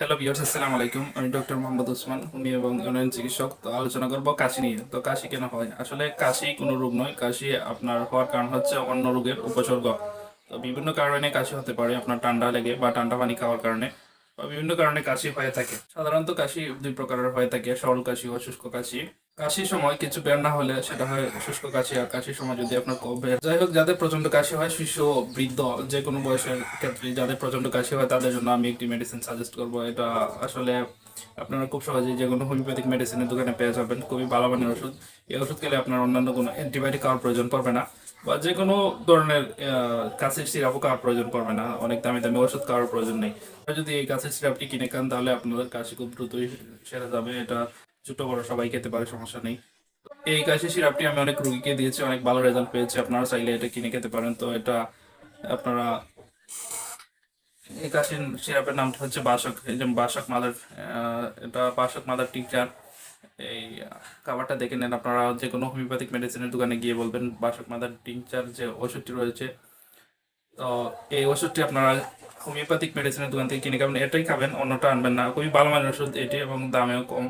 Hello viewers আসসালামু আলাইকুম। আমি ডক্টর মোহাম্মদ ওসমান, উনি এবং ইউনিয়ন চিকিৎসক। তো আলোচনা করব কাশি নিয়ে। তো কাশি কেন হয়? আসলে কাশি কোনো রোগ নয়। কাশি আপনার হওয়ার কারণ হচ্ছে অন্য রোগের উপসর্গ। তো বিভিন্ন কারণে কাশি হতে পারে আপনার ঠান্ডা লেগে বা ঠান্ডা পানি খাওয়ার কারণে। বা বিভিন্ন কারণে কাশি হয়ে থাকে। সাধারণত কাশি দুই প্রকারের হয়ে থাকে, সরল কাশি ও শুষ্ক কাশি। কাশির সময় কিছু বের না হলে সেটা হয় শুষ্ক কাশি, আর কাশির সময় যদি আপনার কফ বের যাই হোক, যাদের প্রচণ্ড কাশি হয়, শিশু বৃদ্ধ, যে কোনো বয়সের ক্ষেত্রে যাদের প্রচণ্ড কাশি হয়, তাদের জন্য আমি একটি মেডিসিন সাজেস্ট করব। এটা আসলে আপনারা খুব সহজেই যে কোনো হোমিওপ্যাথিক মেডিসিনের দোকানে পেয়ে যাবেন। খুবই ভালো মানের ওষুধ। এই ওষুধ খেলে আপনার অন্যান্য কোনো অ্যান্টিবায়োটিক খাওয়ার প্রয়োজন পড়বে না। বা যে কোনো ধরনের কাশির সিরাপও খাওয়ার প্রয়োজন পড়বে না। অনেক দামি দামি ওষুধ খাওয়ার প্রয়োজন নেই। যদি এই কাশির সিরাপটি কিনে খান, তাহলে আপনাদের কাশি খুব দ্রুতই সেরে যাবে। এটা ছোট, বড় সবাই খেতে পারে, সমস্যা নেই। এই কাশি সিরাপটি আমি অনেক রুগীকে দিয়েছি, অনেক ভালো রেজাল্ট পেয়েছি। আপনারা চাইলে এটা কিনে খেতে পারেন। তো এটা আপনারা এই কাশির সিরাপের নামটা হচ্ছে বাসক, এই যে বাসক মাদার এটা বাসক মাদার টিচার এই খাবারটা দেখে নেন। আপনারা যে কোনো হোমিওপ্যাথিক মেডিসিনের দোকানে গিয়ে বলবেন, বাসক মাদার টিংচার যে ওষুধটি রয়েছে, তো এই ওষুধটি আপনারা হোমিওপ্যাথিক মেডিসিনের দোকান থেকে কিনে খাবেন। এটাই খাবেন, অন্যটা আনবেন না। খুবই ভালো মানের ওষুধ এটি এবং দামেও কম।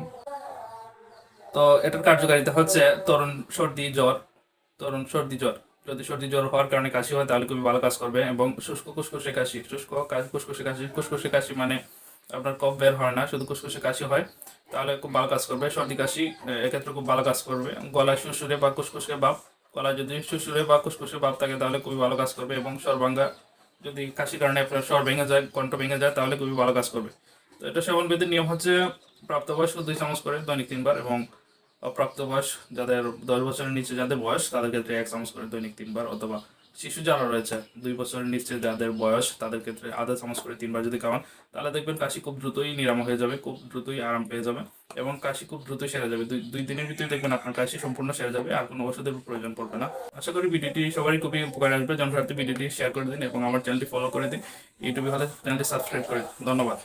তো এটার কার্যকারিতা হচ্ছে তরুণ সর্দি জ্বর। তরুণ সর্দি জ্বর। যদি সর্দি জ্বর হওয়ার কারণে কাশি হয়, তাহলে খুবই ভালো কাজ করবে এবং শুষ্ক কুসকুসে কাশি। শুষ্ক কুসকুসে কাশি। কুসকুসে কাশি মানে আপনার কফ বের হয় না, শুধু কুসকুসে কাশি হয়। তাহলে খুব ভালো কাজ করবে, সর্দি, কাশি এক্ষেত্রে খুব ভালো কাজ করবে। গলায় শুশুরে বা কুসকুসে ভাব, গলায় যদি শুশুরে বা কুসকুসে ভাব থাকে তাহলে খুবই ভালো কাজ করবে এবং সর্বাঙ্গা যদি কাশির কারণে আপনার স্বর ভেঙে যায়, কণ্ঠ ভেঙে যায়, তাহলে খুবই ভালো কাজ করবে। তো এটা সেবন বিধির নিয়ম হচ্ছে প্রাপ্তবয়স্ক দুই চামচ করে দৈনিক তিনবার এবং অপ্রাপ্ত বয়স যাদের দশ বছরের নিচে যাদের বয়স তাদের ক্ষেত্রে এক চামচ করে দৈনিক তিনবার অথবা শিশু যারা রয়েছে, দুই বছরের নিচে যাদের বয়স, তাদের ক্ষেত্রে আধা চামচ করে তিনবার যদি খাওয়ান, তাহলে দেখবেন কাশি খুব দ্রুতই নিরাময় হয়ে যাবে, খুব দ্রুতই আরাম পেয়ে যাবে এবং কাশি খুব দ্রুতই সেরে যাবে। দুই দিনের ভিতরে দেখবেন আপনার কাশি সম্পূর্ণ সেরে যাবে, আর কোনো ওষুধের প্রয়োজন পড়বে না। আশা করি ভিডিওটি সবারই খুবই উপকার আসবে। জনস্বার্থে ভিডিওটি শেয়ার করে দিন এবং আমার চ্যানেলটি ফলো করে দিন। ইউটিউবে হলে চ্যানেলটি সাবস্ক্রাইব করে ধন্যবাদ।